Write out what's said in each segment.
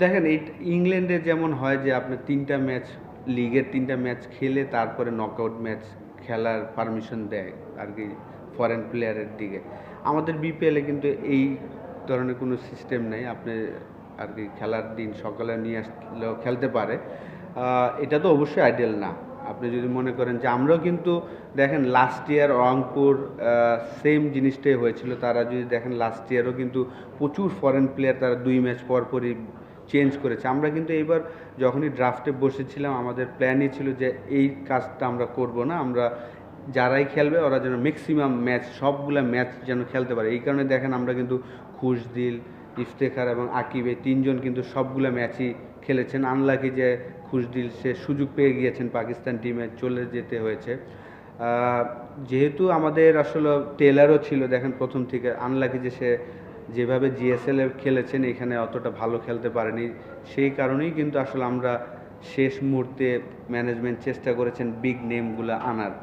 দেখেন, এই ইংল্যান্ডে যেমন হয় যে আপনি তিনটা ম্যাচ লিগের তিনটা ম্যাচ খেলে তারপরে নকআউট ম্যাচ খেলার পারমিশন দেয় আর কি ফরেন প্লেয়ারের দিকে। আমাদের বিপিএলে কিন্তু এই ধরনের কোনো সিস্টেম নেই। আপনি আর কি খেলার দিন সকালে নিয়ে আসলেও খেলতে পারে। এটা তো অবশ্যই আইডিয়াল না। আপনি যদি মনে করেন যে আমরাও কিন্তু দেখেন লাস্ট ইয়ার রংপুর সেম জিনিসটাই হয়েছিল। তারা যদি দেখেন লাস্ট ইয়ারও কিন্তু প্রচুর ফরেন প্লেয়ার তারা দুই ম্যাচ পর পরই চেঞ্জ করেছে। আমরা কিন্তু এইবার যখনই ড্রাফটে বসেছিলাম, আমাদের প্ল্যানই ছিল যে এই কাজটা আমরা করব না, আমরা যারাই খেলবে ওরা যেন ম্যাক্সিমাম ম্যাচ সবগুলা ম্যাচ যেন খেলতে পারে। এই কারণে দেখেন আমরা কিন্তু খুশদিল, ইফতেখার এবং আকিব তিনজন কিন্তু সবগুলা ম্যাচই খেলেছেন। আনলাকি যে খুশদিল, সে সুযোগ পেয়ে গিয়েছেন পাকিস্তান টিমে চলে যেতে হয়েছে। যেহেতু আমাদের আসলে টেলারও ছিল, দেখেন প্রথম থেকে আনলাকি যে সে যেভাবে জিএসএল খেলেছেন, এখানে অতটা ভালো খেলতে পারেনি। সেই কারণেই কিন্তু আসলে আমরা শেষ মুহূর্তে ম্যানেজমেন্ট চেষ্টা করেছেন বিগ নেমগুলো আনার।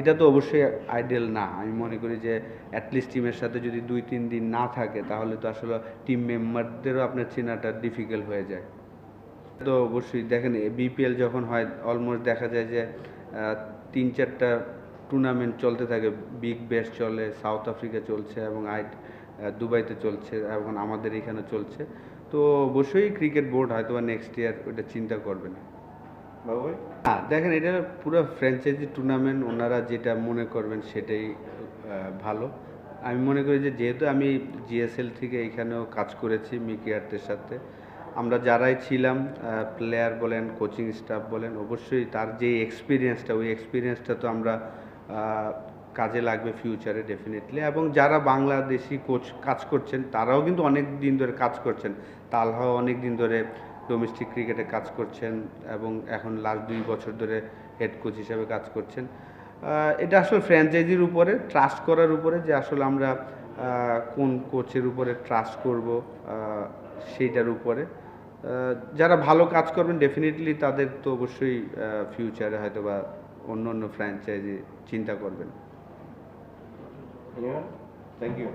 এটা তো অবশ্যই আইডিয়াল না। আমি মনে করি যে অ্যাটলিস্ট টিমের সাথে যদি দুই, তিন দিন না থাকে, তাহলে তো আসলে টিম মেম্বারদেরও আপনার চেনাটা ডিফিকাল্ট হয়ে যায়। তো অবশ্যই দেখেন বিপিএল যখন হয় অলমোস্ট দেখা যায় যে তিন, চারটা টুর্নামেন্ট চলতে থাকে। বিগ ব্যাশ চলে সাউথ আফ্রিকা চলছে এবং আই দুবাইতে চলছে এখন আমাদের এখানে চলছে। তো অবশ্যই ক্রিকেট বোর্ড হয়তো বা নেক্সট ইয়ার ওটা চিন্তা করবে না। বাবু হ্যাঁ দেখেন এটা পুরো ফ্র্যাঞ্চাইজি টুর্নামেন্ট ওনারা যেটা মনে করবেন সেটাই ভালো। আমি মনে করি যে যেহেতু আমি জিএসএল থেকে এখানেও কাজ করেছি মিকি আর্টের সাথে আমরা যারাই ছিলাম প্লেয়ার বলেন কোচিং স্টাফ বলেন অবশ্যই তার যে এক্সপিরিয়েন্সটা ওই এক্সপিরিয়েন্সটা তো আমরা কাজে লাগবে ফিউচারে ডেফিনেটলি এবং যারা বাংলাদেশি কোচ কাজ করছেন, তারাও কিন্তু অনেক দিন ধরে কাজ করছেন। তালহাও অনেক দিন ধরে ডোমেস্টিক ক্রিকেটে কাজ করছেন এবং এখন লাস্ট দুই বছর ধরে হেড কোচ হিসেবে কাজ করছেন। এটা আসলে ফ্র্যাঞ্চাইজির উপরে ট্রাস্ট করার উপরে যে আসলে আমরা কোন কোচের উপরে ট্রাস্ট করব সেইটার উপরে। যারা ভালো কাজ করবেন ডেফিনেটলি তাদের তো অবশ্যই ফিউচারে হয়তো বা অন্য অন্য ফ্র্যাঞ্চাইজি চিন্তা করবেন। থ্যাংক ইউ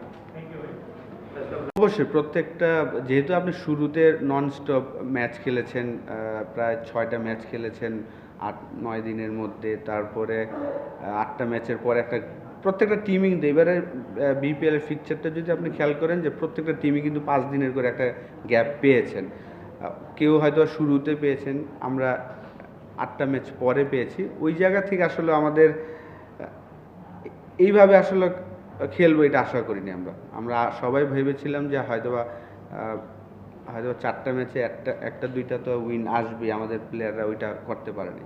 অবশ্যই প্রত্যেকটা যেহেতু আপনি শুরুতে নন স্টপ ম্যাচ খেলেছেন প্রায় ছয়টা ম্যাচ খেলেছেন আট নয় দিনের মধ্যে তারপরে আটটা ম্যাচের পর একটা প্রত্যেকটা টিমিং দেয় এবারে বিপিএল এর ফিকচারটা যদি আপনি খেয়াল করেন যে প্রত্যেকটা টিমই কিন্তু পাঁচ দিনের করে একটা গ্যাপ পেয়েছেন। কেউ হয়তো শুরুতে পেয়েছেন আমরা আটটা ম্যাচ পরে পেয়েছি। ওই জায়গা থেকে আসলে আমাদের এইভাবে আসলে খেলব এটা আশা করিনি আমরা। আমরা সবাই ভেবেছিলাম যে হয়তো বা হয়তো চারটা ম্যাচে একটা একটা দুইটা তো উইন আসবে আমাদের প্লেয়াররা ওইটা করতে পারেনি।